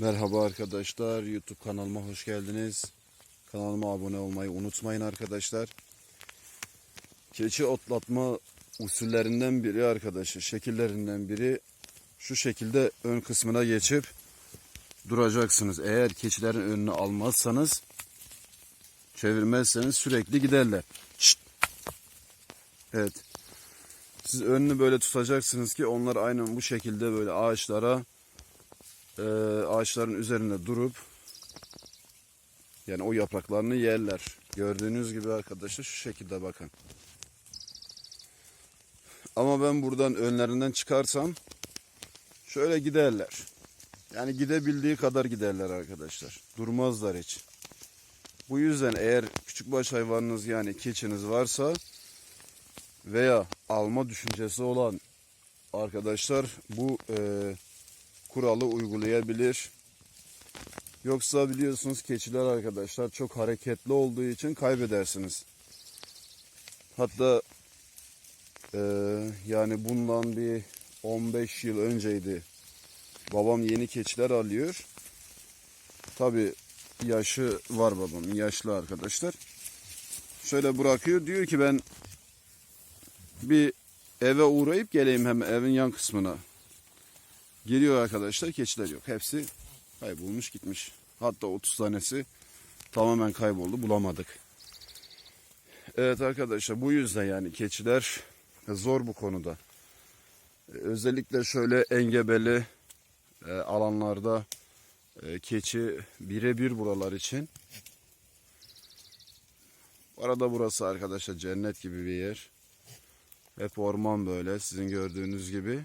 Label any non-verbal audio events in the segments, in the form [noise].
Merhaba arkadaşlar. YouTube kanalıma hoş geldiniz. Kanalıma abone olmayı unutmayın arkadaşlar. Keçi otlatma usullerinden biri arkadaşlar. Şekillerinden biri şu şekilde ön kısmına geçip duracaksınız. Eğer keçilerin önünü almazsanız çevirmezseniz sürekli giderler. Şşt! Evet. Siz önünü böyle tutacaksınız ki onlar aynen bu şekilde böyle ağaçlara e, ağaçların üzerinde durup yani o yapraklarını yerler. Gördüğünüz gibi arkadaşlar şu şekilde bakın. Ama ben buradan önlerinden çıkarsam şöyle giderler. Yani gidebildiği kadar giderler arkadaşlar. Durmazlar hiç. Bu yüzden eğer küçükbaş hayvanınız yani keçiniz varsa veya alma düşüncesi olan arkadaşlar bu e, kuralı uygulayabilir. Yoksa biliyorsunuz keçiler arkadaşlar çok hareketli olduğu için kaybedersiniz. Hatta e, yani bundan bir 15 yıl önceydi. Babam yeni keçiler alıyor. Tabi yaşı var babamın yaşlı arkadaşlar. Şöyle bırakıyor diyor ki ben bir eve uğrayıp geleyim hem evin yan kısmına. Geliyor arkadaşlar keçiler yok. Hepsi kaybolmuş gitmiş. Hatta 30 tanesi tamamen kayboldu bulamadık. Evet arkadaşlar bu yüzden yani keçiler zor bu konuda. Ee, Özellikle şöyle engebeli e, alanlarda e, keçi birebir buralar için. Arada burası arkadaşlar cennet gibi bir yer. Hep orman böyle sizin gördüğünüz gibi.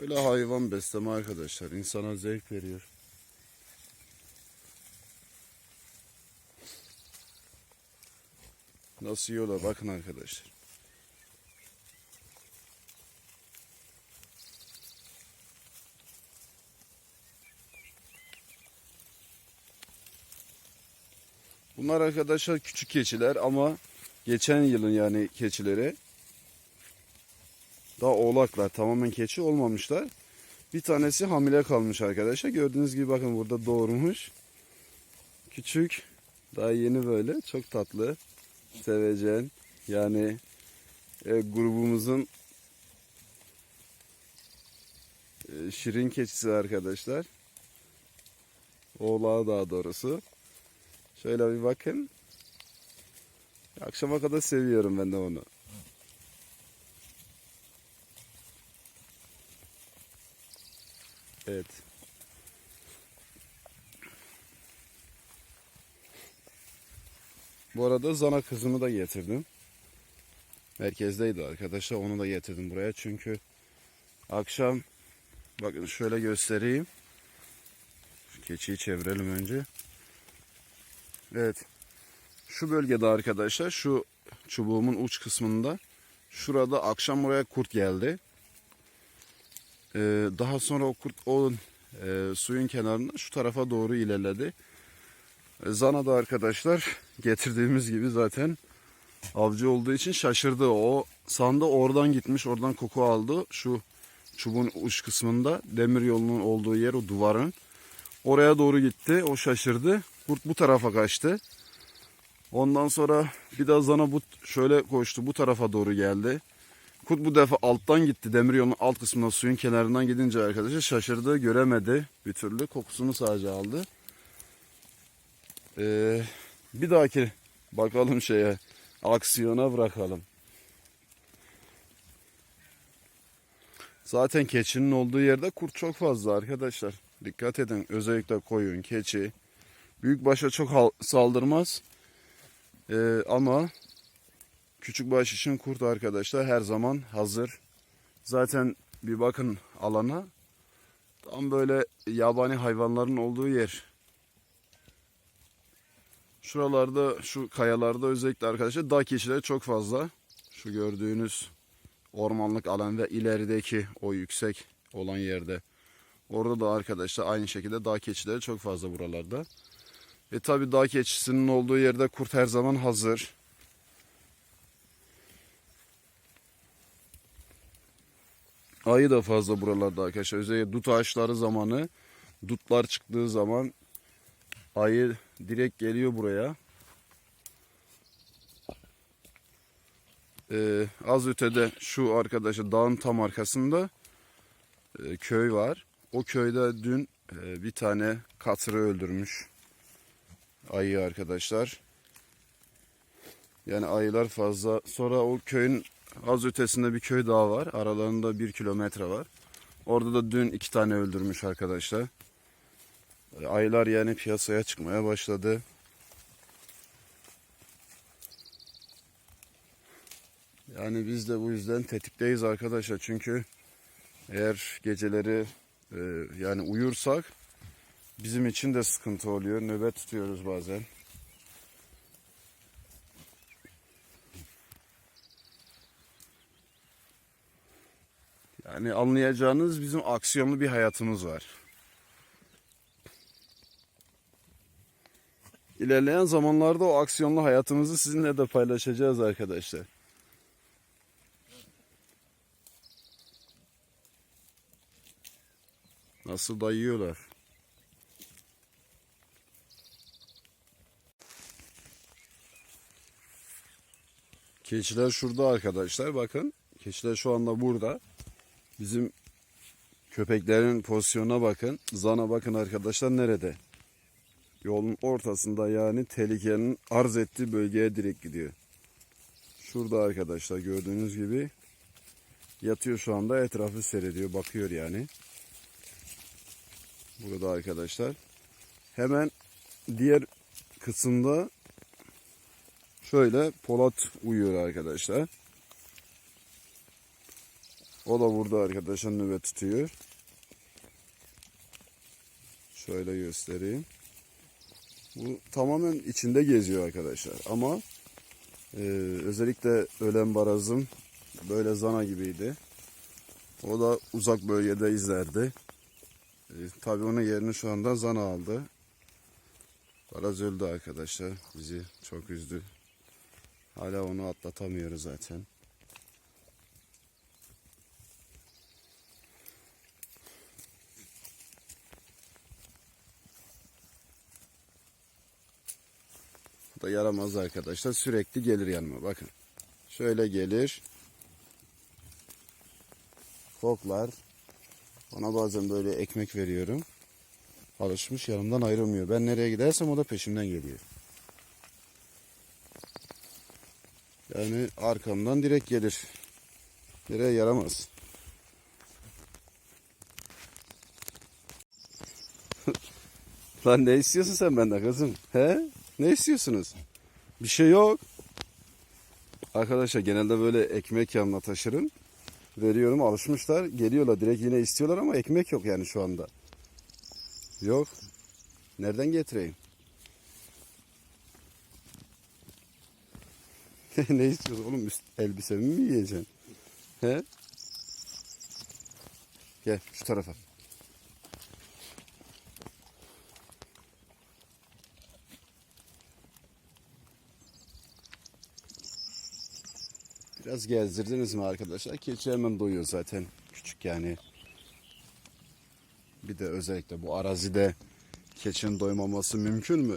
Şöyle hayvan besleme arkadaşlar insana zevk veriyor. Nasıl yiyorlar bakın arkadaşlar. Bunlar arkadaşlar küçük keçiler ama geçen yılın yani keçileri daha oğlaklar tamamen keçi olmamışlar. Bir tanesi hamile kalmış arkadaşlar. Gördüğünüz gibi bakın burada doğurmuş. Küçük. Daha yeni böyle. Çok tatlı. Sevecen. Yani e, grubumuzun e, şirin keçisi arkadaşlar. Oğlağı daha doğrusu. Şöyle bir bakın. Akşama kadar seviyorum ben de onu. Evet. Bu arada zana kızımı da getirdim. Merkezdeydi arkadaşlar. Onu da getirdim buraya. Çünkü akşam bakın şöyle göstereyim. Şu keçiyi çevirelim önce. Evet. Şu bölgede arkadaşlar şu çubuğumun uç kısmında şurada akşam buraya kurt geldi. Ee, daha sonra o kurt o e, suyun kenarında şu tarafa doğru ilerledi. E, Zana da arkadaşlar getirdiğimiz gibi zaten avcı olduğu için şaşırdı. O sandı oradan gitmiş oradan koku aldı. Şu çubuğun uç kısmında demir yolunun olduğu yer o duvarın. Oraya doğru gitti. O şaşırdı. Kurt bu tarafa kaçtı. Ondan sonra bir daha zana bu şöyle koştu. Bu tarafa doğru geldi. Kurt bu defa alttan gitti. Demir yolunun alt kısmına suyun kenarından gidince arkadaşlar şaşırdı. Göremedi bir türlü. Kokusunu sadece aldı. Ee, bir dahaki bakalım şeye. Aksiyona bırakalım. Zaten keçinin olduğu yerde kurt çok fazla arkadaşlar. Dikkat edin. Özellikle koyun, keçi. Büyük başa çok saldırmaz. Ee, ama küçük baş için kurt arkadaşlar her zaman hazır. Zaten bir bakın alana. Tam böyle yabani hayvanların olduğu yer. Şuralarda şu kayalarda özellikle arkadaşlar dağ keçileri çok fazla. Şu gördüğünüz ormanlık alan ve ilerideki o yüksek olan yerde Orada da arkadaşlar aynı şekilde dağ keçileri çok fazla buralarda. E tabi dağ keçisinin olduğu yerde kurt her zaman hazır. Ayı da fazla buralarda arkadaşlar. Özellikle dut ağaçları zamanı, dutlar çıktığı zaman ayı direkt geliyor buraya. Ee, az ötede şu arkadaşlar dağın tam arkasında e, köy var. O köyde dün e, bir tane katırı öldürmüş ayı arkadaşlar. Yani ayılar fazla. Sonra o köyün az ötesinde bir köy daha var. Aralarında bir kilometre var. Orada da dün iki tane öldürmüş arkadaşlar. Ayılar yani piyasaya çıkmaya başladı. Yani biz de bu yüzden tetikteyiz arkadaşlar. Çünkü eğer geceleri e, yani uyursak bizim için de sıkıntı oluyor. Nöbet tutuyoruz bazen. Yani anlayacağınız bizim aksiyonlu bir hayatımız var. İlerleyen zamanlarda o aksiyonlu hayatımızı sizinle de paylaşacağız arkadaşlar. Nasıl da yiyorlar. Keçiler şurada arkadaşlar bakın. Keçiler şu anda burada. Bizim köpeklerin pozisyonuna bakın. Zana bakın arkadaşlar nerede? Yolun ortasında yani tehlikenin arz ettiği bölgeye direkt gidiyor. Şurada arkadaşlar gördüğünüz gibi yatıyor şu anda etrafı seyrediyor bakıyor yani. Burada arkadaşlar. Hemen diğer kısımda şöyle Polat uyuyor arkadaşlar. O da burada arkadaşlar nöbet tutuyor. Şöyle göstereyim. Bu tamamen içinde geziyor arkadaşlar. Ama e, özellikle ölen barazım böyle zana gibiydi. O da uzak bölgede izlerdi. E, tabii onun yerini şu anda zana aldı. Baraz öldü arkadaşlar. Bizi çok üzdü. Hala onu atlatamıyoruz zaten. Da yaramaz arkadaşlar. Sürekli gelir yanıma. Bakın. Şöyle gelir. Koklar. Ona bazen böyle ekmek veriyorum. Alışmış yanımdan ayrılmıyor. Ben nereye gidersem o da peşimden geliyor. Yani arkamdan direkt gelir. Nereye yaramaz. [laughs] Lan ne istiyorsun sen benden kızım? He? Ne istiyorsunuz? Bir şey yok. Arkadaşlar genelde böyle ekmek yanına taşırım. Veriyorum alışmışlar. Geliyorlar direkt yine istiyorlar ama ekmek yok yani şu anda. Yok. Nereden getireyim? [laughs] ne istiyorsun oğlum? Elbisemi mi yiyeceksin? He? Gel şu tarafa. Biraz gezdirdiniz mi arkadaşlar? Keçi hemen doyuyor zaten. Küçük yani. Bir de özellikle bu arazide keçinin doymaması mümkün mü?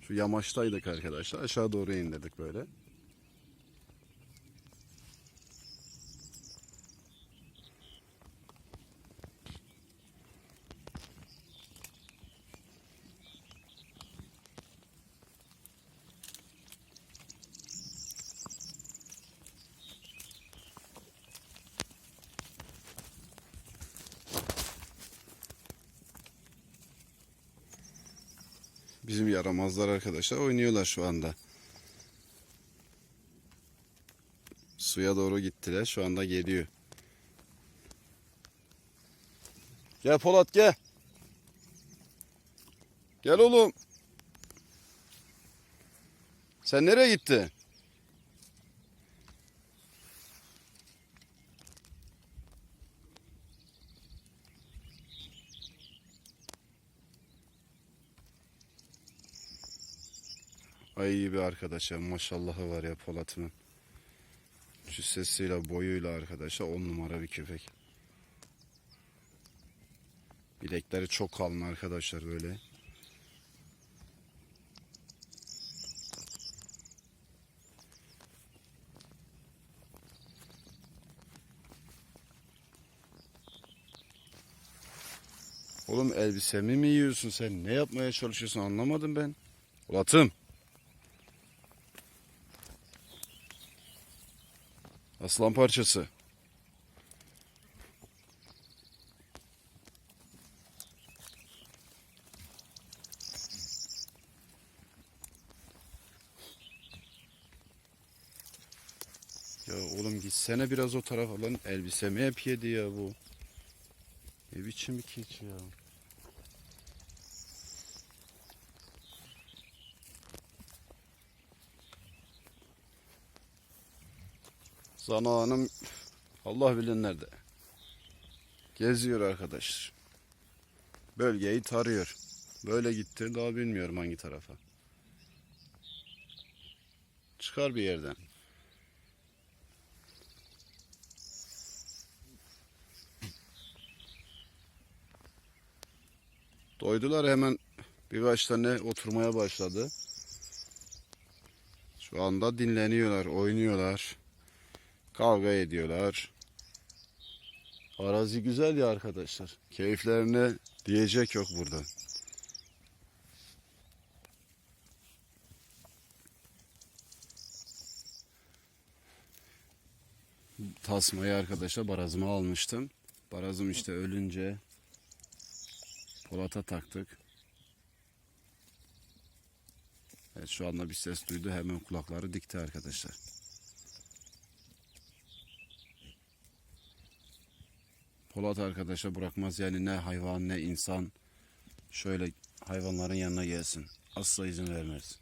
Şu yamaçtaydık arkadaşlar. Aşağı doğru indirdik böyle. Bizim yaramazlar arkadaşlar oynuyorlar şu anda. Suya doğru gittiler. Şu anda geliyor. Gel Polat gel. Gel oğlum. Sen nereye gitti? Ay gibi arkadaş ya maşallahı var ya Polat'ın. Şu sesiyle boyuyla arkadaşa on numara bir köpek. Bilekleri çok kalın arkadaşlar böyle. Oğlum elbisemi mi yiyorsun sen? Ne yapmaya çalışıyorsun anlamadım ben. Polat'ım. Aslan parçası. Ya oğlum gitsene biraz o tarafa lan. Elbisemi hep yedi ya bu. Ne biçim keçi ya. Zana Hanım Allah bilir nerede. Geziyor arkadaş. Bölgeyi tarıyor. Böyle gitti daha bilmiyorum hangi tarafa. Çıkar bir yerden. Doydular hemen birkaç tane oturmaya başladı. Şu anda dinleniyorlar, oynuyorlar. Kavga ediyorlar. Arazi güzel ya arkadaşlar. Keyiflerine diyecek yok burada. Tasmayı arkadaşlar barazıma almıştım. Barazım işte ölünce Polat'a taktık. Evet şu anda bir ses duydu. Hemen kulakları dikti arkadaşlar. Polat arkadaşa bırakmaz yani ne hayvan ne insan şöyle hayvanların yanına gelsin. Asla izin vermez.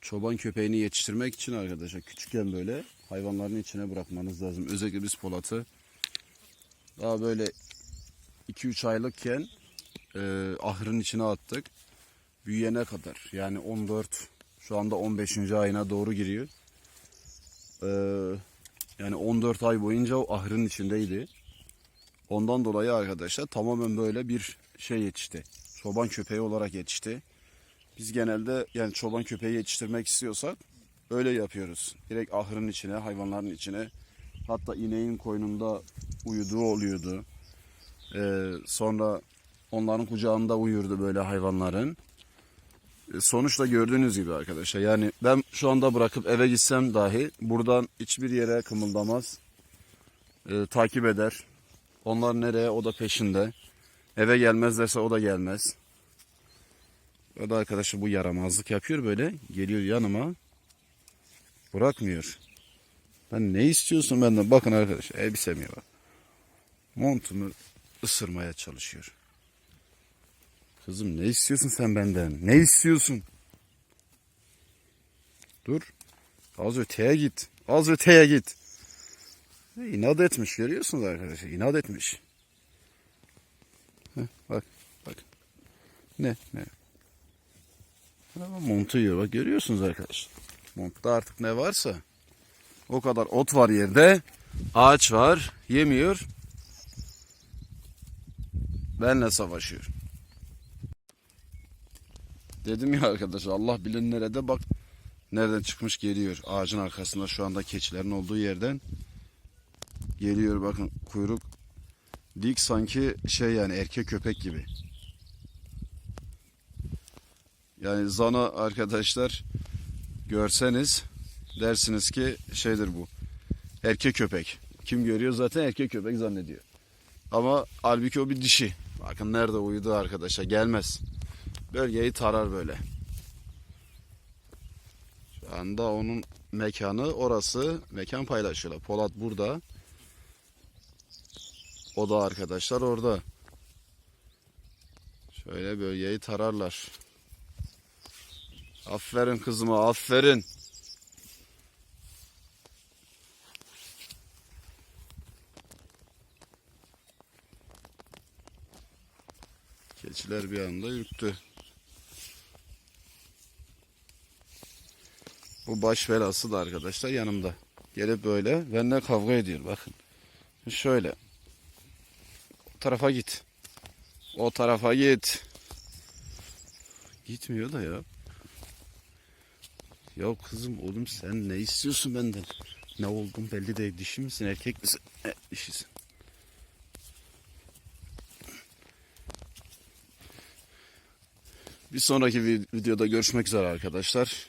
Çoban köpeğini yetiştirmek için arkadaşlar küçükken böyle hayvanların içine bırakmanız lazım. Özellikle biz Polat'ı daha böyle 2-3 aylıkken e, ahırın içine attık büyüyene kadar yani 14 şu anda 15. ayına doğru giriyor. Ee, yani 14 ay boyunca o ahırın içindeydi. Ondan dolayı arkadaşlar tamamen böyle bir şey yetişti. Çoban köpeği olarak yetişti. Biz genelde yani çoban köpeği yetiştirmek istiyorsak öyle yapıyoruz. Direkt ahırın içine, hayvanların içine. Hatta ineğin koynunda uyuduğu oluyordu. Ee, sonra onların kucağında uyurdu böyle hayvanların sonuçta gördüğünüz gibi arkadaşlar. Yani ben şu anda bırakıp eve gitsem dahi buradan hiçbir yere kımıldamaz. Ee, takip eder. Onlar nereye o da peşinde. Eve gelmezlerse o da gelmez. O da arkadaşlar bu yaramazlık yapıyor böyle. Geliyor yanıma. Bırakmıyor. Ben ne istiyorsun benden? Bakın arkadaşlar elbisem ya bak. Montumu ısırmaya çalışıyor. Kızım ne istiyorsun sen benden? Ne istiyorsun? Dur. Az öteye git. Az öteye git. İnat etmiş görüyorsunuz arkadaşlar. İnat etmiş. Heh, bak bak. Ne ne. Ama montu yiyor bak görüyorsunuz arkadaşlar. Montta artık ne varsa. O kadar ot var yerde. Ağaç var. Yemiyor. Benle savaşıyor. Dedim ya arkadaşlar Allah bilir nerede bak nereden çıkmış geliyor. Ağacın arkasında şu anda keçilerin olduğu yerden geliyor bakın kuyruk dik sanki şey yani erkek köpek gibi. Yani zana arkadaşlar görseniz dersiniz ki şeydir bu. Erkek köpek. Kim görüyor zaten erkek köpek zannediyor. Ama halbuki o bir dişi. Bakın nerede uyudu arkadaşlar gelmez bölgeyi tarar böyle. Şu anda onun mekanı orası. Mekan paylaşıyorlar. Polat burada. O da arkadaşlar orada. Şöyle bölgeyi tararlar. Aferin kızıma aferin. Keçiler bir anda yürüttü. Bu baş belası da arkadaşlar yanımda. Gelip böyle benimle kavga ediyor bakın. Şöyle. O tarafa git. O tarafa git. Gitmiyor da ya. Ya kızım oğlum sen ne istiyorsun benden? Ne oldun belli değil. Dişi misin erkek misin? E, dişisin. Bir sonraki vi- videoda görüşmek üzere arkadaşlar.